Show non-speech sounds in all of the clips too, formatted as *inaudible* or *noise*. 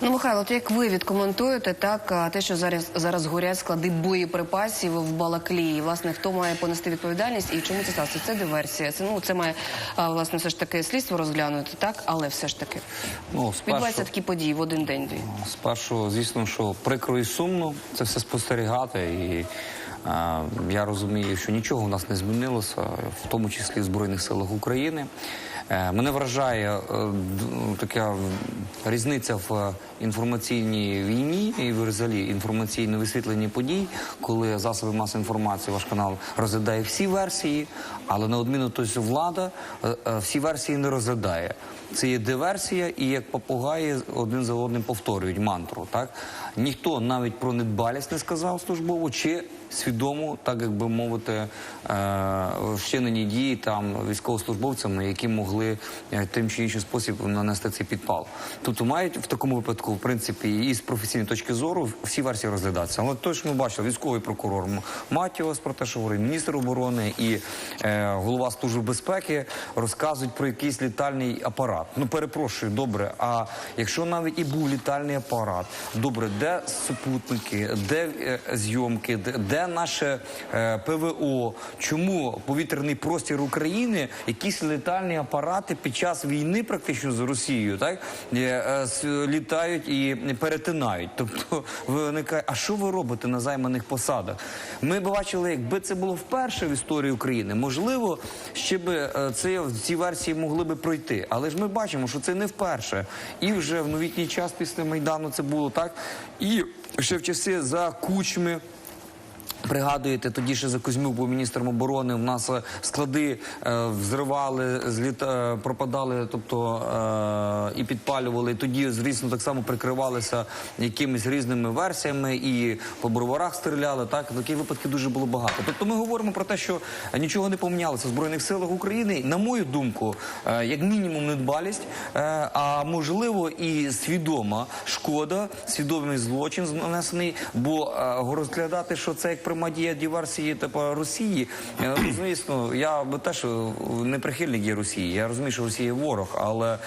Ну, Михайло, от як ви відкоментуєте так те, що зараз зараз горять склади боєприпасів в Балаклії? Власне, хто має понести відповідальність і чому це сталося? Це диверсія. Це ну це має власне все ж таки слідство розглянути, так але все ж таки Ну, відбуваються такі події в один день. Спершу, звісно, що прикро і сумно це все спостерігати. І я розумію, що нічого у нас не змінилося, в тому числі в Збройних силах України. Е, мене вражає е, така різниця в інформаційній війні і взагалі інформаційне висвітлення подій, коли засоби масової інформації, ваш канал розглядає всі версії, але на одміну тобто влада е, е, всі версії не розглядає. Це є диверсія, і як попугаї один за одним повторюють мантру. Так ніхто навіть про недбалість не сказав службово чи свідомо, так як би мовити, е, вчинені дії там військовослужбовцями, які могли е, тим чи іншим спосіб нанести цей підпал. Тобто мають в такому випадку, в принципі, і з професійної точки зору всі версії розглядатися. Але те, що ми бачили, військовий прокурор Матіос про те, що говорив міністр оборони і е, голова служби безпеки розказують про якийсь літальний апарат. Ну перепрошую, добре. А якщо навіть і був літальний апарат, добре, де супутники, де е, зйомки, де, де наше е, ПВО? Чому повітряний простір України, якісь літальні апарати під час війни, практично з Росією, е, літають і перетинають? Тобто виникає, а що ви робите на займаних посадах? Ми бачили, якби це було вперше в історії України, можливо, ще би е, ці версії могли би пройти. Але ж ми бачимо, що це не вперше. І вже в новітній час після майдану це було так, і ще в часи за кучми. Пригадуєте, тоді ще за Кузьмюк був міністром оборони. В нас е, склади е, взривали, зліта, е, пропадали, тобто е, і підпалювали. Тоді, звісно, так само прикривалися якимись різними версіями і по броварах стріляли. Так таких випадків дуже було багато. Тобто, ми говоримо про те, що нічого не помінялося в збройних силах України. На мою думку, е, як мінімум, недбалість, е, а можливо і свідома шкода, свідомий злочин нанесений, бо е, розглядати, що це як пряма дія диверсії типу Росії. е, ну, Звісно, я теж е, не прихильник є Росії. Я розумію, що Росія ворог, але е,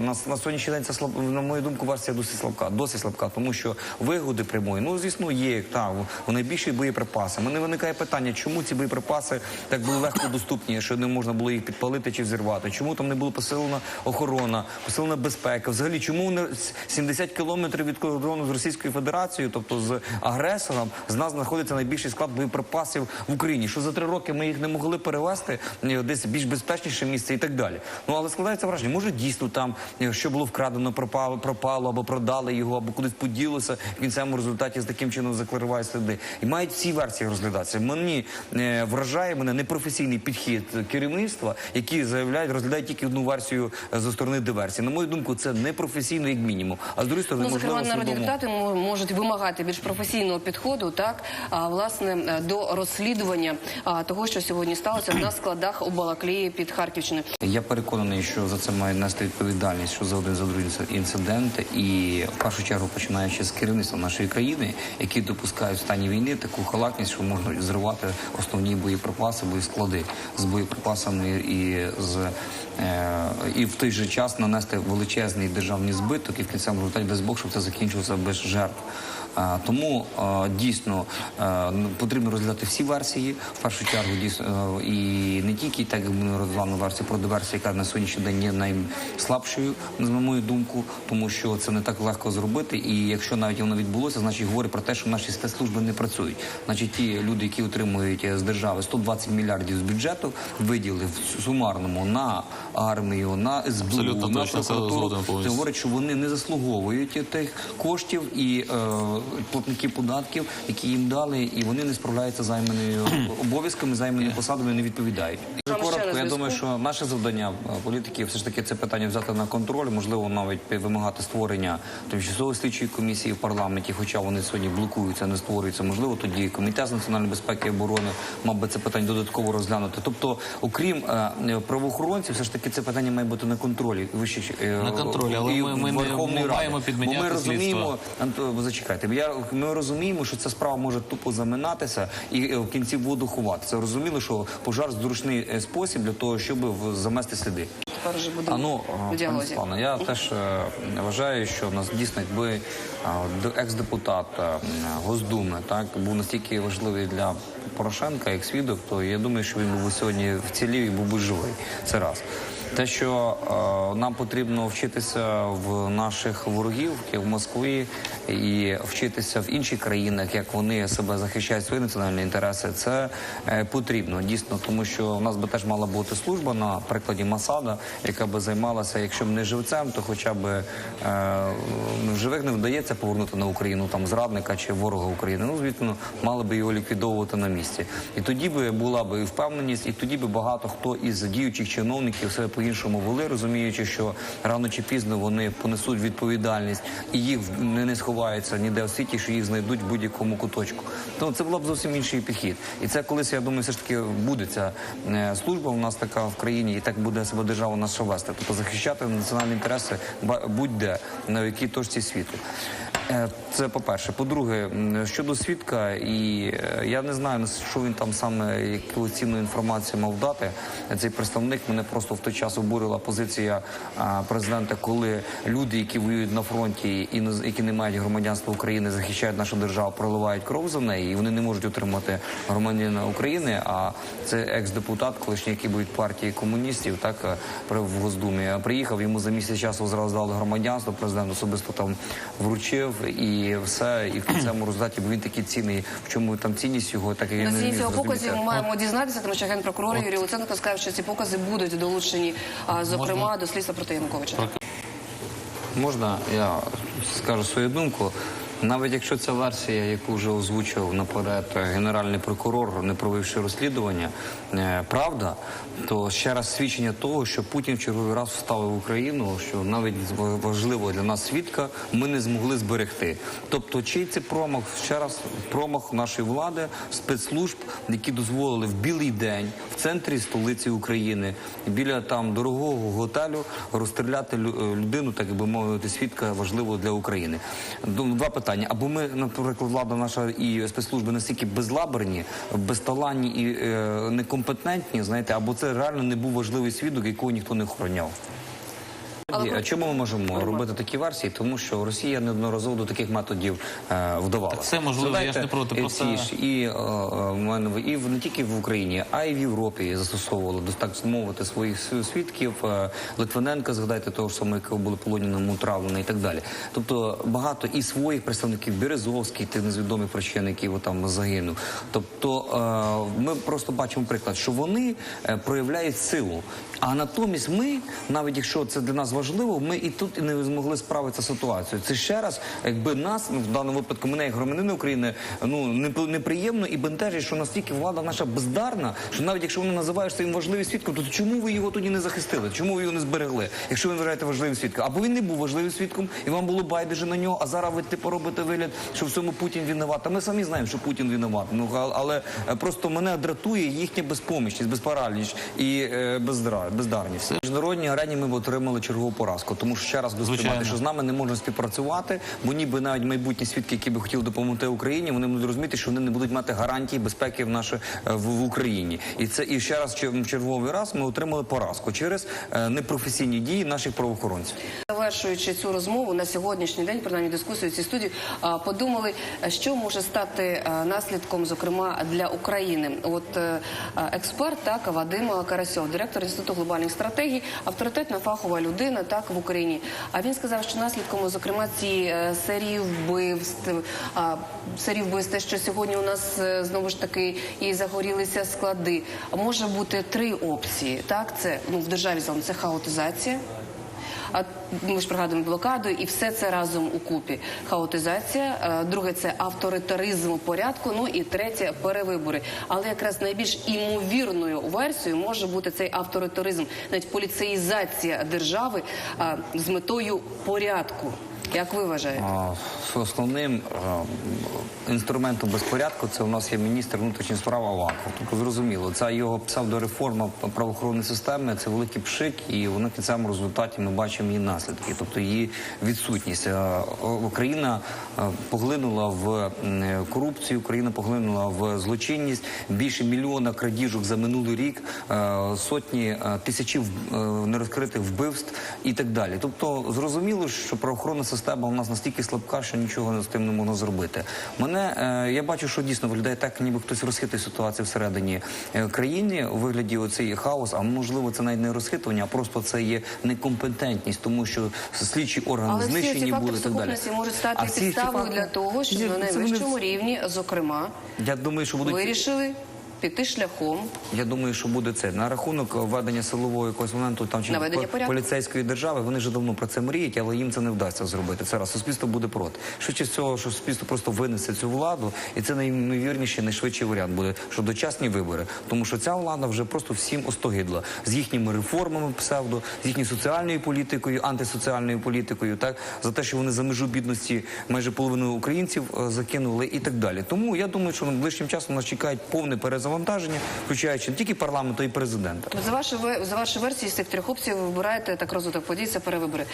на, на сьогоднішній день це слаб, на мою думку, версія досить слабка, досить слабка, тому що вигоди прямої, ну звісно, є так, вони більші боєприпаси. Мене виникає питання, чому ці боєприпаси так були легко доступні, що не можна було їх підпалити чи взірвати? Чому там не була посилена охорона, посилена безпека? Взагалі, чому с- 70 кілометрів від кордону з Російською Федерацією, тобто з агресором, з нас знаходиться найбільший склад боєприпасів в Україні? Що за три роки ми їх не могли перевести е, десь більш безпечніше місце і так далі. Ну але складається враження, може дійсно там е, що було вкрадено, пропало, пропало або продали його, або кудись поділося в кінцевому результаті з таким чином закриває сліди. І мають всі версії розглядатися. Мені е, вражає мене непрофесійний підхід керівництва, які заявляють, розглядають тільки одну версію зі сторони диверсії. На мою думку, це непрофесійно, як мінімум. А з другої сторони, Ну, можливо, народні депутати можуть вимагати більш професійного підходу, так власне е, до розслідування того, що сьогодні сталося на складах у Балаклії під Харківщиною. Я переконаний, що за це має нести відповідальність, що за один за другий інцидент, і в першу чергу починаючи з керівництва нашої країни, які допускають в стані війни таку халатність, що можна зривати основні боєприпаси, боєсклади з боєприпасами і з і в той же час нанести величезний державний збиток, і в кінцевому результаті без Бог, щоб це закінчилося без жертв. Е, Тому е, дійсно е, ну, потрібно розглядати всі версії. В першу чергу дійсно е, і не тільки так, як ми розглянули версію про диверсію, яка на сьогоднішній день є найслабшою, на мою думку, тому що це не так легко зробити. І якщо навіть воно відбулося, значить говорить про те, що наші спецслужби не працюють. Значить, ті люди, які отримують е, з держави 120 мільярдів з бюджету, виділили в сумарному на армію, на СБУ, Абсолютно на точно, прокуратуру. Це говорить, що вони не заслуговують тих коштів і е, платники податків, які їм дали, і вони не справляються з займаними *clears throat* обов'язками, займаними посадами, не відповідають. Дуже Вам коротко, я думаю, що наше завдання е, політиків все ж таки це питання взяти на контроль, можливо, навіть вимагати створення тимчасової слідчої комісії в парламенті, хоча вони сьогодні блокуються, не створюються. Можливо, тоді комітет з національної безпеки і оборони мав би це питання додатково розглянути. Тобто, окрім е, правоохоронців, все ж таки. Таки це питання має бути на контролі. вище, е, На контролі, але і ми- ми не Верховної Ради. маємо підміняти Бо ми розуміємо, слідство. Анто, зачекайте, я, ми розуміємо, що ця справа може тупо заминатися і е, в кінці в воду ховатися. Розуміли, що пожар зручний е, спосіб для того, щоб в- замести сліди. Тепер вже буде А ну, в діалозі. Світлано, я теж е, вважаю, що в нас дійсно, якби екс-депутат е, Госдуми так був настільки важливий для Порошенка як свідок, то я думаю, що він був сьогодні вцілів і був би живий. Це раз. Те, що е, нам потрібно вчитися в наших ворогів, в Москві, і вчитися в інших країнах, як вони себе захищають свої національні інтереси, це е, потрібно дійсно, тому що в нас би теж мала бути служба на прикладі Масада, яка би займалася, якщо б не живцем, то хоча б е, ну, живих не вдається повернути на Україну там зрадника чи ворога України. Ну звісно, мали би його ліквідовувати на місці. І тоді би була би впевненість, і тоді би багато хто із діючих чиновників себе по-іншому вели, розуміючи, що рано чи пізно вони понесуть відповідальність і їх не, не сховаються ніде в світі, що їх знайдуть в будь-якому куточку. То це була б зовсім інший підхід. І це колись, я думаю, все ж таки буде ця е, служба у нас така в країні, і так буде себе держава наша вести. Тобто захищати національні інтереси будь-де на якій точці світу. Е, Це по-перше. По-друге, щодо свідка, і е, я не знаю, що він там саме яку цінну інформацію мав дати. Цей представник мене просто в той час обурила позиція президента, коли люди, які воюють на фронті і які не мають громадянства України, захищають нашу державу, проливають кров за неї, і вони не можуть отримати громадянина України. А це екс-депутат, колишній, який був партії комуністів, так е, в Госдумі приїхав. Йому за місяць часу зразу дали громадянство. Президент особисто там вручив і все. І в кінцевому результаті, бо він такий цінний. В чому там цінність його, так і я не ці цього показів ми маємо дізнатися, тому що генпрокурор Юрій Луценко сказав, що ці покази будуть долучені, а, зокрема, до слідства проти Януковича. Можна я скажу свою думку. Навіть якщо ця версія, яку вже озвучив наперед генеральний прокурор, не провівши розслідування, е, правда, то ще раз свідчення того, що Путін в черговий раз вставив Україну, що навіть важливо для нас свідка ми не змогли зберегти. Тобто, чий це промах? Ще раз промах нашої влади, спецслужб, які дозволили в білий день в центрі столиці України біля там дорогого готелю розстріляти лю- людину, так би мовити, свідка важливо для України. Два питання: або ми, наприклад, влада наша і спецслужби настільки безлаберні, безталанні і е, некомпетентні, знаєте, або це реально не був важливий свідок, якого ніхто не охороняв. Але І, про- а чому ми можемо робити такі версії? Тому що Росія неодноразово до таких методів е, вдавала. Так це можливо, я ж не проти, і просто- ці ж і, е, е, в мене в- і в- не тільки в Україні, а й в Європі застосовували до так мовити своїх свідків. Е, Литвиненка, згадайте того ж самого, якого були полоненому травлені і так далі. Тобто багато і своїх представників Березовський, тих незвідомих причин, от там загинув. Тобто е, ми просто бачимо приклад, що вони е, проявляють силу. А натомість ми, навіть якщо це для нас важливо, ми і тут і не змогли справитися з ситуацією. Це ще раз, якби нас в даному випадку мене як громадянина України ну непри- неприємно і бентежить, що настільки влада наша бездарна, що навіть якщо вони називають своїм важливим свідком, то чому ви його тоді не захистили? Чому ви його не зберегли? Якщо ви вважаєте важливим свідком, або він не був важливим свідком, і вам було байдуже на нього, а зараз ви типу робите вигляд, що в цьому Путін винуват. А ми самі знаємо, що Путін винуват. Ну але е, просто мене дратує їхня безпомічність, безпаральність і е, бездра, бездарність. В міжнародній арені ми отримали чергову поразку, тому що ще раз буду сприймати, що з нами не можна співпрацювати, бо ніби навіть майбутні свідки, які би хотіли допомогти Україні, вони будуть розуміти, що вони не будуть мати гарантії безпеки в наше в, в Україні. І це і ще раз чер- черговий раз ми отримали поразку через е, непрофесійні дії наших правоохоронців. Завершуючи цю розмову на сьогоднішній день, принаймні дискусію в цій студії, подумали, що може стати наслідком, зокрема для України. От е, експерт, так Вадим Карасьов, директор інституту глобальних стратегій, авторитетна фахова людина, так в Україні. А він сказав, що наслідком, зокрема, цієї е, серії вбивств, серії вбивств, що сьогодні у нас е, знову ж таки і загорілися склади. Може бути три опції. Так, це ну в державі зон це хаотизація. А ми ж пригадуємо блокаду, і все це разом у купі. Хаотизація, е, друге це авторитаризм порядку. Ну і третє перевибори. Але якраз найбільш імовірною версією може бути цей авторитаризм, навіть поліцеїзація держави е, з метою порядку. Як ви вважаєте? Основним е, інструментом безпорядку це у нас є міністр внутрішніх справ Аваков. Тобто зрозуміло, ця його псевдореформа правоохоронної системи це великий пшик, і в кінцевому результаті ми бачимо її наслідки, тобто її відсутність. Е, Україна е, поглинула в корупцію, Україна поглинула в злочинність. Більше мільйона крадіжок за минулий рік, е, сотні е, тисячі е, нерозкритих вбивств і так далі. Тобто зрозуміло, що правоохоронна система у нас настільки слабка, що нічого з тим не можна зробити. Мене е, я бачу, що дійсно виглядає так, ніби хтось розхитує ситуацію всередині е, країни у вигляді оцей хаос. А можливо, це навіть не розхитування, а просто це є некомпетентність, тому що слідчі органи Але знищені були і так далі. можуть А стати всі ці підставою факти- для того, щоб Ні, на найвищому вони- рівні, зокрема, Я думаю, що будуть вирішили піти шляхом Я думаю, що буде це на рахунок введення силового якогось моменту там чи по- поліцейської держави. Вони вже давно про це мріють, але їм це не вдасться зробити. Це раз суспільство буде проти. Швидше всього, що суспільство просто винесе цю владу, і це найімовірніший, найшвидший варіант буде, що дочасні вибори, тому що ця влада вже просто всім остогидла з їхніми реформами псевдо, з їхньою соціальною політикою, антисоціальною політикою, так за те, що вони за межу бідності майже половину українців е, закинули і так далі. Тому я думаю, що найближчим часом нас чекають повне перезавантаження, включаючи не тільки парламент, а й президента. за вашу за вашу версії з цих трьох опцій ви вибираєте так розвиток подій. Це перевибори.